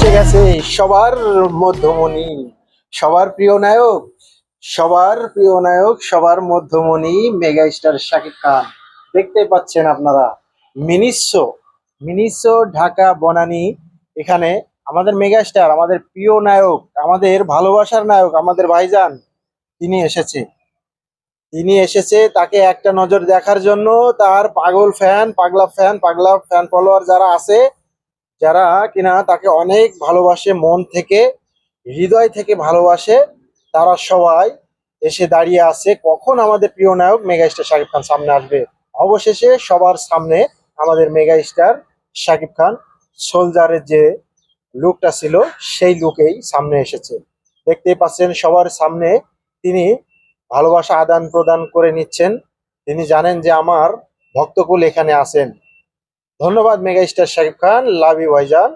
এসে গেছে। সবার মধ্যমণি, সবার প্রিয় নায়ক, সবার প্রিয় নায়ক, সবার মধ্যমণি মেগা স্টার শাকিব খান। দেখতে পাচ্ছেন আপনারা মিনিস্য মিনিস্য ঢাকা বনানী, এখানে আমাদের মেগা স্টার আমাদের প্রিয় নায়ক, আমাদের ভালোবাসার নায়ক, আমাদের ভাইজান, তিনি এসেছে। তিনি এসেছে তাকে একটা নজর দেখার জন্য, তার পাগল ফ্যান পাগলা ফ্যান পাগলা ফ্যান ফলোয়ার যারা আছে যারা কিনা তাকে অনেক ভালোবাসে, মন থেকে, হৃদয় থেকে ভালোবাসে, তারা সবাই এসে দাঁড়িয়ে আছে। কখন আমাদের প্রিয় নায়ক মেগা স্টার শাকিব খান সামনে আসবে? অবশেষে সবার সামনে আমাদের মেগা স্টার শাকিব খান, সোলজারের যে লুকটা ছিল, সেই লুকেই সামনে এসেছে। দেখতেই পাচ্ছেন, সবার সামনে তিনি ভালোবাসা আদান প্রদান করে নিচ্ছেন। তিনি জানেন যে আমার ভক্তকুল এখানে আছেন। ধন্যবাদ mega star Shakib Khan love you ভাইজান